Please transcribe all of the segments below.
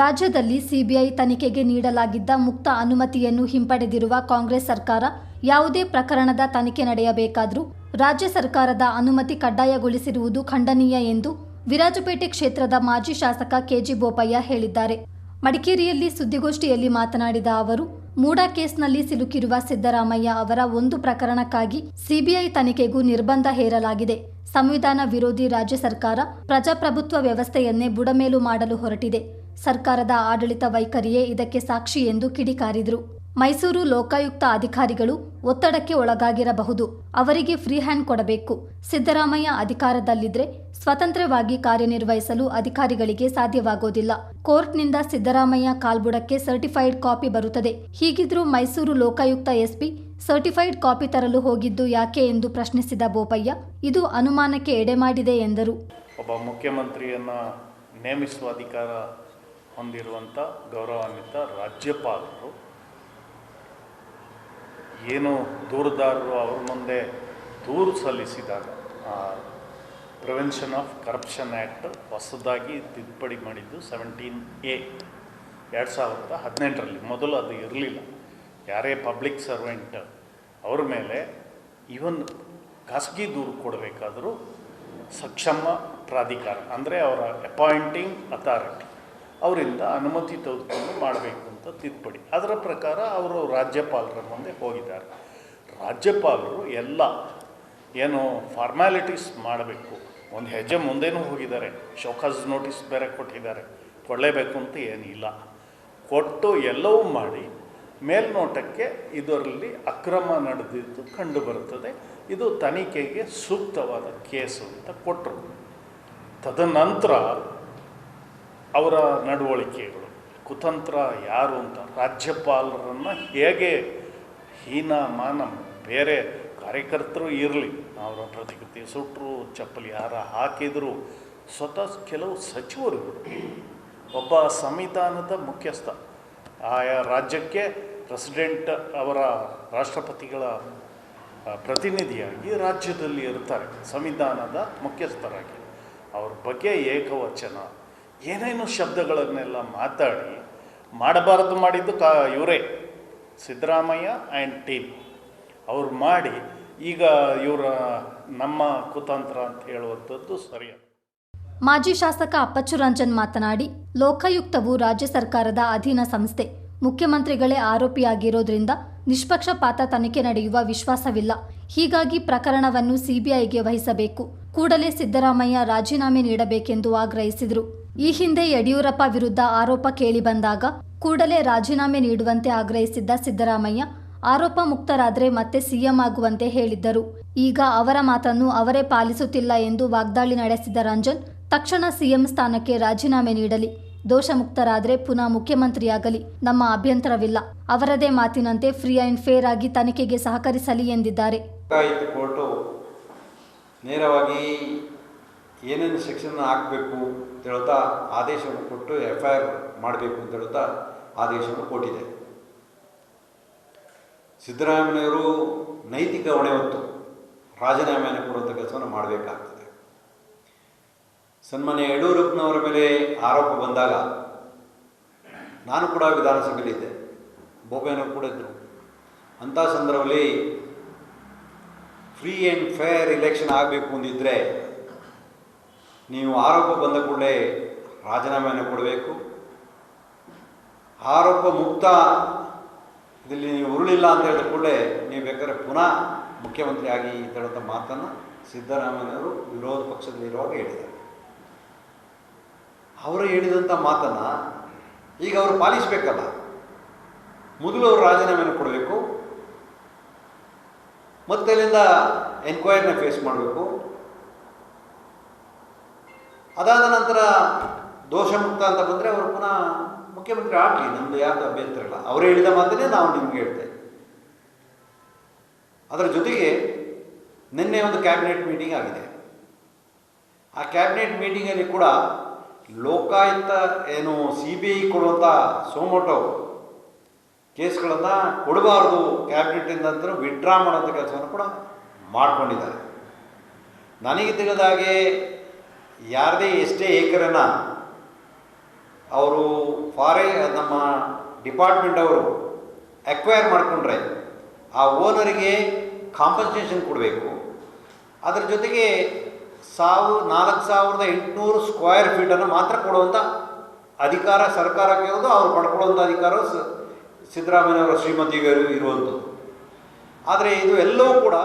ರಾಜ್ಯದಲ್ಲಿ ಸಿಬಿಐ ತನಿಖೆಗೆ ನೀಡಲಾಗಿದ್ದ ಮುಕ್ತ ಅನುಮತಿಯನ್ನು ಹಿಂಪಡೆದಿರುವ ಕಾಂಗ್ರೆಸ್ ಸರ್ಕಾರ ಯಾವುದೇ ಪ್ರಕರಣದ ತನಿಖೆ ನಡೆಯಬೇಕಾದರೂ ರಾಜ್ಯ ಸರ್ಕಾರದ ಅನುಮತಿ ಕಡ್ಡಾಯಗೊಳಿಸಿರುವುದು ಖಂಡನೀಯ ಎಂದು ವಿರಾಜಪೇಟೆ ಕ್ಷೇತ್ರದ ಮಾಜಿ ಶಾಸಕ ಕೆಜಿ ಬೋಪಯ್ಯ ಹೇಳಿದ್ದಾರೆ. ಮಡಿಕೇರಿಯಲ್ಲಿ ಸುದ್ದಿಗೋಷ್ಠಿಯಲ್ಲಿ ಮಾತನಾಡಿದ ಅವರು, ಮೂಡಾ ಕೇಸ್ನಲ್ಲಿ ಸಿಲುಕಿರುವ ಸಿದ್ದರಾಮಯ್ಯ ಅವರ ಒಂದು ಪ್ರಕರಣಕ್ಕಾಗಿ ಸಿಬಿಐ ತನಿಖೆಗೂ ನಿರ್ಬಂಧ ಹೇರಲಾಗಿದೆ. ಸಂವಿಧಾನ ವಿರೋಧಿ ರಾಜ್ಯ ಸರ್ಕಾರ ಪ್ರಜಾಪ್ರಭುತ್ವ ವ್ಯವಸ್ಥೆಯನ್ನೇ ಬುಡಮೇಲು ಮಾಡಲು ಹೊರಟಿದೆ. ಸರ್ಕಾರದ ಆಡಳಿತ ವೈಖರಿಯೇ ಇದಕ್ಕೆ ಸಾಕ್ಷಿ ಎಂದು ಕಿಡಿಕಾರಿದರು. ಮೈಸೂರು ಲೋಕಾಯುಕ್ತ ಅಧಿಕಾರಿಗಳು ಒತ್ತಡಕ್ಕೆ ಒಳಗಾಗಿರಬಹುದು. ಅವರಿಗೆ ಫ್ರೀ ಹ್ಯಾಂಡ್ ಕೊಡಬೇಕು. ಸಿದ್ದರಾಮಯ್ಯ ಅಧಿಕಾರದಲ್ಲಿದ್ರೆ ಸ್ವತಂತ್ರವಾಗಿ ಕಾರ್ಯನಿರ್ವಹಿಸಲು ಅಧಿಕಾರಿಗಳಿಗೆ ಸಾಧ್ಯವಾಗೋದಿಲ್ಲ. ಕೋರ್ಟ್ನಿಂದ ಸಿದ್ದರಾಮಯ್ಯ ಕಾಲ್ಬುಡಕ್ಕೆ ಸರ್ಟಿಫೈಡ್ ಕಾಪಿ ಬರುತ್ತದೆ. ಹೀಗಿದ್ರೂ Mysuru Lokayukta SP certified copy ತರಲು ಹೋಗಿದ್ದು ಯಾಕೆ ಎಂದು ಪ್ರಶ್ನಿಸಿದ ಬೋಪಯ್ಯ, ಇದು ಅನುಮಾನಕ್ಕೆ ಎಡೆಮಾಡಿದೆ ಎಂದರು. ಒಬ್ಬ ಮುಖ್ಯಮಂತ್ರಿಯನ್ನು ನೇಮಿಸುವ ಅಧಿಕಾರ ಹೊಂದಿರುವಂಥ ಗೌರವಾನ್ವಿತ ರಾಜ್ಯಪಾಲರು, ಏನು ದೂರದಾರರು ಅವ್ರ ಮುಂದೆ ದೂರು ಸಲ್ಲಿಸಿದಾಗ ಪ್ರಿವೆನ್ಷನ್ ಆಫ್ ಕರಪ್ಷನ್ ಆ್ಯಕ್ಟ್ ಹೊಸದಾಗಿ ತಿದ್ದುಪಡಿ ಮಾಡಿದ್ದು ಸೆವೆಂಟೀನ್ ಎ ಎರಡು ಸಾವಿರದ ಹದಿನೆಂಟರಲ್ಲಿ. ಮೊದಲು ಅದು ಇರಲಿಲ್ಲ. ಯಾರೇ ಪಬ್ಲಿಕ್ ಸರ್ವೆಂಟ್ ಅವ್ರ ಮೇಲೆ ಈವನ್ ಖಾಸಗಿ ದೂರು ಕೊಡಬೇಕಾದರೂ ಸಕ್ಷಮ ಪ್ರಾಧಿಕಾರ, ಅಂದರೆ ಅವರ ಅಪಾಯಿಂಟಿಂಗ್ ಅಥಾರಿಟಿ ಅವರಿಂದ ಅನುಮತಿ ತೆಗೆದುಕೊಂಡು ಮಾಡಬೇಕು ಅಂತ ತಿದ್ದುಪಡಿ. ಅದರ ಪ್ರಕಾರ ಅವರು ರಾಜ್ಯಪಾಲರ ಮುಂದೆ ಹೋಗಿದ್ದಾರೆ. ರಾಜ್ಯಪಾಲರು ಎಲ್ಲ ಏನು ಫಾರ್ಮ್ಯಾಲಿಟೀಸ್ ಮಾಡಬೇಕು. ಒಂದು ಹೆಜ್ಜೆ ಮುಂದೆನೂ ಹೋಗಿದ್ದಾರೆ. ಶೋಕಾಸ್ ನೋಟಿಸ್ ಬೇರೆ ಕೊಟ್ಟಿದ್ದಾರೆ. ಕೊಡಲೇಬೇಕು ಅಂತ ಏನಿಲ್ಲ. ಕೊಟ್ಟು ಎಲ್ಲವೂ ಮಾಡಿ ಮೇಲ್ನೋಟಕ್ಕೆ ಇದರಲ್ಲಿ ಅಕ್ರಮ ನಡೆದಿದ್ದು ಕಂಡು ಬರುತ್ತದೆ ಇದು ತನಿಖೆಗೆ ಸೂಕ್ತವಾದ ಕೇಸು ಅಂತ ಕೊಟ್ಟರು. ತದನಂತರ ಅವರ ನಡವಳಿಕೆಗಳು. ಕುತಂತ್ರ ಯಾರು ಅಂತ ರಾಜ್ಯಪಾಲರನ್ನು ಹೇಗೆ ಹೀನ ಮಾನ ಬೇರೆ ಕಾರ್ಯಕರ್ತರು ಇರಲಿ, ಅವರ ಪ್ರತಿಕೃತಿ ಸುಟ್ಟರು ಚಪ್ಪಲಿ ಯಾರ ಹಾಕಿದರು, ಸ್ವತಃ ಕೆಲವು ಸಚಿವರುಗಳು ಒಬ್ಬ ಸಂವಿಧಾನದ ಮುಖ್ಯಸ್ಥ. ಆಯಾ ರಾಜ್ಯಕ್ಕೆ ಪ್ರೆಸಿಡೆಂಟ್ ಅವರ ರಾಷ್ಟ್ರಪತಿಗಳ ಪ್ರತಿನಿಧಿಯಾಗಿ ರಾಜ್ಯದಲ್ಲಿ ಇರ್ತಾರೆ, ಸಂವಿಧಾನದ ಮುಖ್ಯಸ್ಥರಾಗಿ. ಅವ್ರ ಬಗ್ಗೆ ಏಕವಚನ ಏನೇನು ಶಬ್ದಗಳನ್ನೆಲ್ಲ ಮಾತಾಡಿ ಮಾಡಬಾರದು ಮಾಡಿದ್ದು ಕಾ, ಇವರೇ, ಸಿದ್ದರಾಮಯ್ಯ ಆ್ಯಂಡ್ ಟೀಮ್ ಅವ್ರು ಮಾಡಿ ಈಗ ಇವರ ನಮ್ಮ ಕುತಂತ್ರ ಅಂತ ಹೇಳುವಂಥದ್ದು ಸರಿಯಲ್ಲ. ಮಾಜಿ ಶಾಸಕ ಅಪ್ಪಚ್ಚು ರಂಜನ್ ಮಾತನಾಡಿ, ಲೋಕಾಯುಕ್ತವು ರಾಜ್ಯ ಸರ್ಕಾರದ ಅಧೀನ ಸಂಸ್ಥೆ. ಮುಖ್ಯಮಂತ್ರಿಗಳೇ ಆರೋಪಿಯಾಗಿರೋದ್ರಿಂದ ನಿಷ್ಪಕ್ಷಪಾತ ತನಿಖೆ ನಡೆಯುವ ವಿಶ್ವಾಸವಿಲ್ಲ. ಹೀಗಾಗಿ ಪ್ರಕರಣವನ್ನು ಸಿಬಿಐಗೆ ವಹಿಸಬೇಕು. ಕೂಡಲೇ ಸಿದ್ದರಾಮಯ್ಯ ರಾಜೀನಾಮೆ ನೀಡಬೇಕೆಂದು ಆಗ್ರಹಿಸಿದರು. ಈ ಹಿಂದೆ ಯಡಿಯೂರಪ್ಪ ವಿರುದ್ಧ ಆರೋಪ ಕೇಳಿಬಂದಾಗ ಕೂಡಲೇ ರಾಜೀನಾಮೆ ನೀಡುವಂತೆ ಆಗ್ರಹಿಸಿದ್ದ ಸಿದ್ದರಾಮಯ್ಯ, ಆರೋಪ ಮುಕ್ತರಾದ್ರೆ ಮತ್ತೆ ಸಿಎಂ ಆಗುವಂತೆ ಹೇಳಿದ್ದರು. ಈಗ ಅವರ ಮಾತನ್ನು ಅವರೇ ಪಾಲಿಸುತ್ತಿಲ್ಲ ಎಂದು ವಾಗ್ದಾಳಿ ನಡೆಸಿದ ರಂಜನ್, ತಕ್ಷಣ ಸಿಎಂ ಸ್ಥಾನಕ್ಕೆ ರಾಜೀನಾಮೆ ನೀಡಲಿ. ದೋಷ ಮುಕ್ತರಾದ್ರೆ ಪುನಃ ಮುಖ್ಯಮಂತ್ರಿಯಾಗಲಿ. ನಮ್ಮ ಅಭ್ಯಂತರವಿಲ್ಲ. ಅವರದೇ ಮಾತಿನಂತೆ ಫ್ರೀ ಆ್ಯಂಡ್ ಫೇರ್ ಆಗಿ ತನಿಖೆಗೆ ಸಹಕರಿಸಲಿ ಎಂದಿದ್ದಾರೆ. ನೇರವಾಗಿ ಏನೇನು ಸೆಕ್ಷನ್ ಹಾಕಬೇಕು ಅಂತ ಹೇಳ್ತಾ ಆದೇಶವನ್ನು ಕೊಟ್ಟು ಎಫ್ ಐ ಆರ್ ಮಾಡಬೇಕು ಅಂತ ಹೇಳ್ತಾ ಆದೇಶವನ್ನು ಕೊಟ್ಟಿದೆ. ಸಿದ್ದರಾಮಯ್ಯವರು ನೈತಿಕ ಹೊಣೆ ಹೊತ್ತು ರಾಜೀನಾಮೆಯನ್ನು ಕೊಡುವಂಥ ಕೆಲಸವನ್ನು ಮಾಡಬೇಕಾಗ್ತದೆ. ಸನ್ಮಾನ್ಯ ಯಡಿಯೂರಪ್ಪನವರ ಮೇಲೆ ಆರೋಪ ಬಂದಾಗ ನಾನು ಕೂಡ ವಿಧಾನಸಭೆಯಲ್ಲಿದ್ದೆ. ಬೋಬಯ್ಯನವರು ಕೂಡ ಇದ್ದರು ಅಂಥ ಸಂದರ್ಭದಲ್ಲಿ ಫ್ರೀ ಆ್ಯಂಡ್ ಫೇರ್ ಇಲೆಕ್ಷನ್ ಆಗಬೇಕು ಅಂದಿದ್ದರೆ ನೀವು ಆರೋಪ ಬಂದ ಕೂಡಲೇ ರಾಜೀನಾಮೆಯನ್ನು ಕೊಡಬೇಕು. ಆರೋಪ ಮುಕ್ತ ಇದರಲ್ಲಿ ನೀವು ಉರುಳಿಲ್ಲ ಅಂತ ಹೇಳಿದ ಕೂಡಲೇ ನೀವು ಬೇಕಾದ್ರೆ ಪುನಃ ಮುಖ್ಯಮಂತ್ರಿಯಾಗಿ ಆಗಿ ಅಂತ ಹೇಳುವಂಥ ಮಾತನ್ನು ಸಿದ್ದರಾಮಯ್ಯನವರು ವಿರೋಧ ಪಕ್ಷದಲ್ಲಿರುವಾಗ ಹೇಳಿದ್ದಾರೆ. ಅವರು ಹೇಳಿದಂಥ ಮಾತನ್ನು ಈಗ ಅವರು ಪಾಲಿಸಬೇಕಲ್ಲ. ಮೊದಲು ಅವರು ರಾಜೀನಾಮೆಯನ್ನು ಕೊಡಬೇಕು. ಮತ್ತೆ ಅಲ್ಲಿಂದ ಎನ್ಕ್ವೈರಿನ ಫೇಸ್ ಮಾಡಬೇಕು. ಅದಾದ ನಂತರ ದೋಷ ಮುಕ್ತ ಅಂತ ಬಂದರೆ ಅವರು ಪುನಃ ಮುಖ್ಯಮಂತ್ರಿ ಆಗಲಿ ನಮ್ಮದು ಯಾವುದು ಅಭ್ಯಂತರ ಇಲ್ಲ. ಅವರು ಹೇಳಿದ ಮಾತನ್ನೇ ನಾವು ನಿಮ್ಗೆ ಹೇಳ್ತೇವೆ. ಅದರ ಜೊತೆಗೆ ನಿನ್ನೆ ಒಂದು ಕ್ಯಾಬಿನೆಟ್ ಮೀಟಿಂಗ್ ಆಗಿದೆ. ಆ ಕ್ಯಾಬಿನೆಟ್ ಮೀಟಿಂಗಲ್ಲಿ ಕೂಡ ಲೋಕಾಯುಕ್ತ ಏನು ಸಿ ಬಿ ಐ ಕೊಡುವಂಥ ಸೋಮೋಟೋ ಕೇಸ್ಗಳನ್ನು ಕೊಡಬಾರ್ದು ಕ್ಯಾಬಿನೆಟ್ಟಿಂದ ಅಂತ ವಿಡ್ರಾ ಮಾಡೋಂಥ ಕೆಲಸವನ್ನು ಕೂಡ ಮಾಡಿಕೊಂಡಿದ್ದಾರೆ. ನನಗೆ ತಿಳಿದ ಹಾಗೆ ಯಾರದೇ ಎಷ್ಟೇ ಏಕರನ ಅವರು ಫಾರೆ ನಮ್ಮ ಡಿಪಾರ್ಟ್ಮೆಂಟ್ ಅವರು ಅಕ್ವೈರ್ ಮಾಡಿಕೊಂಡ್ರೆ ಆ ಓನರಿಗೆ ಕಾಂಪನ್ಸೇಷನ್ ಕೊಡಬೇಕು. ಅದರ ಜೊತೆಗೆ ಸಾವು ನಾಲ್ಕು ಸಾವಿರದ ಎಂಟುನೂರು ಸ್ಕ್ವೇರ್ ಫೀಟನ್ನು ಮಾತ್ರ ಕೊಡುವಂಥ ಅಧಿಕಾರ ಸರ್ಕಾರಕ್ಕೆ ಇರೋದು, ಅವ್ರು ಪಡ್ಕೊಳ್ಳುವಂಥ ಅಧಿಕಾರ ಸ ಸಿದ್ದರಾಮಯ್ಯನವರ ಶ್ರೀಮತಿಗರು ಇರುವಂಥದ್ದು ಆದರೆ ಇದು ಎಲ್ಲವೂ ಕೂಡ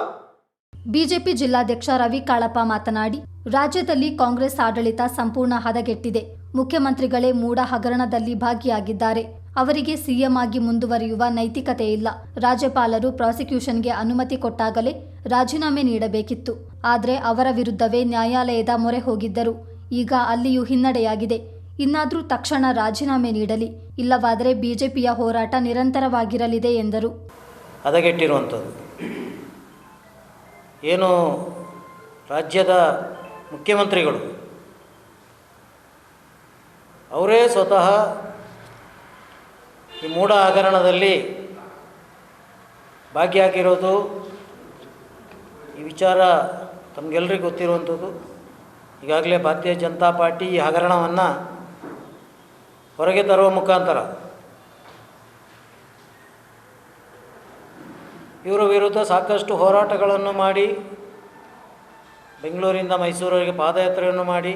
ಬಿಜೆಪಿ ಜಿಲ್ಲಾಧ್ಯಕ್ಷ ರವಿ ಕಾಳಪ್ಪ ಮಾತನಾಡಿ ರಾಜ್ಯದಲ್ಲಿ ಕಾಂಗ್ರೆಸ್ ಆಡಳಿತ ಸಂಪೂರ್ಣ ಹದಗೆಟ್ಟಿದೆ. ಮುಖ್ಯಮಂತ್ರಿಗಳೇ ಮೂಡ ಹಗರಣದಲ್ಲಿ ಭಾಗಿಯಾಗಿದ್ದಾರೆ. ಅವರಿಗೆ ಸಿಎಂ ಆಗಿ ಮುಂದುವರಿಯುವ ನೈತಿಕತೆ ಇಲ್ಲ. ರಾಜ್ಯಪಾಲರು ಪ್ರಾಸಿಕ್ಯೂಷನ್ಗೆ ಅನುಮತಿ ಕೊಟ್ಟಾಗಲೇ ರಾಜೀನಾಮೆ ನೀಡಬೇಕಿತ್ತು. ಆದರೆ ಅವರ ವಿರುದ್ಧವೇ ನ್ಯಾಯಾಲಯದ ಮೊರೆ ಹೋಗಿದ್ದರು. ಈಗ ಅಲ್ಲಿಯೂ ಹಿನ್ನಡೆಯಾಗಿದೆ. ಇನ್ನಾದರೂ ತಕ್ಷಣ ರಾಜೀನಾಮೆ ನೀಡಲಿ, ಇಲ್ಲವಾದರೆ ಬಿಜೆಪಿಯ ಹೋರಾಟ ನಿರಂತರವಾಗಿರಲಿದೆ ಎಂದರು. ಹದಗೆಟ್ಟಿರುವಂಥದ್ದು. ಏನು ರಾಜ್ಯದ ಮುಖ್ಯಮಂತ್ರಿಗಳು. ಅವರೇ ಸ್ವತಃ ಈ ಮೂಢ ಹಗರಣದಲ್ಲಿ ಭಾಗಿಯಾಗಿರೋದು. ಈ ವಿಚಾರ ತಮಗೆಲ್ಲರಿಗೂ ಗೊತ್ತಿರುವಂಥದ್ದು. ಈಗಾಗಲೇ ಭಾರತೀಯ ಜನತಾ ಪಾರ್ಟಿ ಈ ಹಗರಣವನ್ನು ಹೊರಗೆ ತರುವ ಮುಖಾಂತರ. ಇವರ ವಿರುದ್ಧ ಸಾಕಷ್ಟು ಹೋರಾಟಗಳನ್ನು ಮಾಡಿ ಬೆಂಗಳೂರಿಂದ ಮೈಸೂರಿಗೆ ಪಾದಯಾತ್ರೆಯನ್ನು ಮಾಡಿ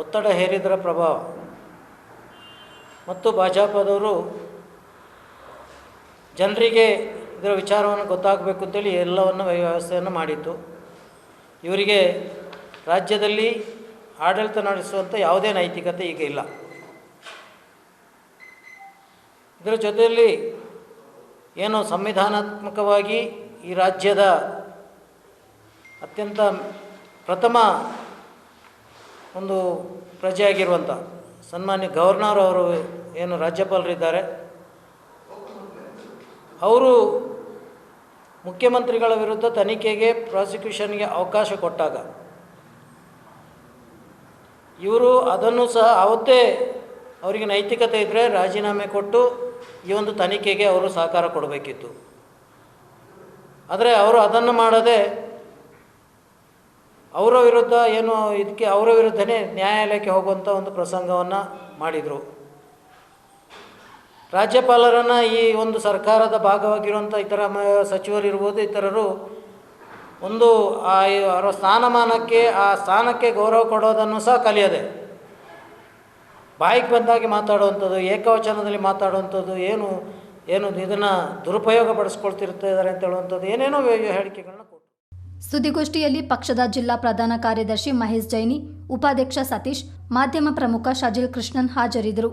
ಒತ್ತಡ ಹೇರಿದರ ಪ್ರಭಾವ. ಮತ್ತು ಭಾಜಪದವರು ಜನರಿಗೆ ಇದರ ವಿಚಾರವನ್ನು ಗೊತ್ತಾಗಬೇಕು ಅಂತೇಳಿ ಎಲ್ಲವನ್ನು ವ್ಯವಸ್ಥೆಯನ್ನು ಮಾಡಿತ್ತು ಇವರಿಗೆ ರಾಜ್ಯದಲ್ಲಿ ಆಡಳಿತ ನಡೆಸುವಂಥ ಯಾವುದೇ ನೈತಿಕತೆ ಈಗ ಇಲ್ಲ. ಇದರ ಜೊತೆಯಲ್ಲಿ ಏನು ಸಂವಿಧಾನಾತ್ಮಕವಾಗಿ ಈ ರಾಜ್ಯದ ಅತ್ಯಂತ ಪ್ರಥಮ ಒಂದು ಪ್ರಜೆಯಾಗಿರುವಂಥ ಸನ್ಮಾನ್ಯ ಗವರ್ನರ್ ಅವರು ಏನು ರಾಜ್ಯಪಾಲರಿದ್ದಾರೆ. ಅವರು ಮುಖ್ಯಮಂತ್ರಿಗಳ ವಿರುದ್ಧ ತನಿಖೆಗೆ, ಪ್ರಾಸಿಕ್ಯೂಷನ್ಗೆ ಅವಕಾಶ ಕೊಟ್ಟಾಗ ಇವರು ಅದನ್ನು ಸಹ ಅವತ್ತೇ ಅವರಿಗೆ ನೈತಿಕತೆ ಇದ್ದರೆ ರಾಜೀನಾಮೆ ಕೊಟ್ಟು ಈ ಒಂದು ತನಿಖೆಗೆ ಅವರು ಸಹಕಾರ ಕೊಡಬೇಕಿತ್ತು. ಆದರೆ ಅವರು ಅದನ್ನು ಮಾಡದೆ ಅವರ ವಿರುದ್ಧ ಏನು ಇದಕ್ಕೆ ಅವರ ವಿರುದ್ಧನೇ ನ್ಯಾಯಾಲಯಕ್ಕೆ ಹೋಗುವಂಥ ಒಂದು ಪ್ರಸಂಗವನ್ನು ಮಾಡಿದರು. ರಾಜ್ಯಪಾಲರನ್ನು ಈ ಒಂದು ಸರ್ಕಾರದ ಭಾಗವಾಗಿರುವಂಥ ಇತರ ಸಚಿವರಿರ್ಬೋದು ಇತರರು ಒಂದು ಆ ಅವರ ಸ್ಥಾನಮಾನಕ್ಕೆ, ಆ ಸ್ಥಾನಕ್ಕೆ ಗೌರವ ಕೊಡೋದನ್ನು ಸಹ ಕಲಿಯದೆ. ಬಾಯಿಗೆ ಬಂದಾಗಿ ಮಾತಾಡುವಂಥದ್ದು, ಏಕವಚನದಲ್ಲಿ ಮಾತಾಡುವಂಥದ್ದು, ಏನು ಏನು ಇದನ್ನು ದುರುಪಯೋಗ ಪಡಿಸ್ಕೊಳ್ತಿರ್ತಿದ್ದಾರೆ ಅಂತ ಹೇಳುವಂಥದ್ದು, ಏನೇನೋ ಹೇಳಿಕೆಗಳನ್ನ ಸುದ್ದಿಗೋಷ್ಠಿಯಲ್ಲಿ ಪಕ್ಷದ ಜಿಲ್ಲಾ ಪ್ರಧಾನ ಕಾರ್ಯದರ್ಶಿ ಮಹೇಶ್ ಜೈನಿ ಉಪಾಧ್ಯಕ್ಷ ಸತೀಶ್ ಮಾಧ್ಯಮ ಪ್ರಮುಖ ಶಜಿಲ್ ಕೃಷ್ಣನ್ ಹಾಜರಿದ್ದರು.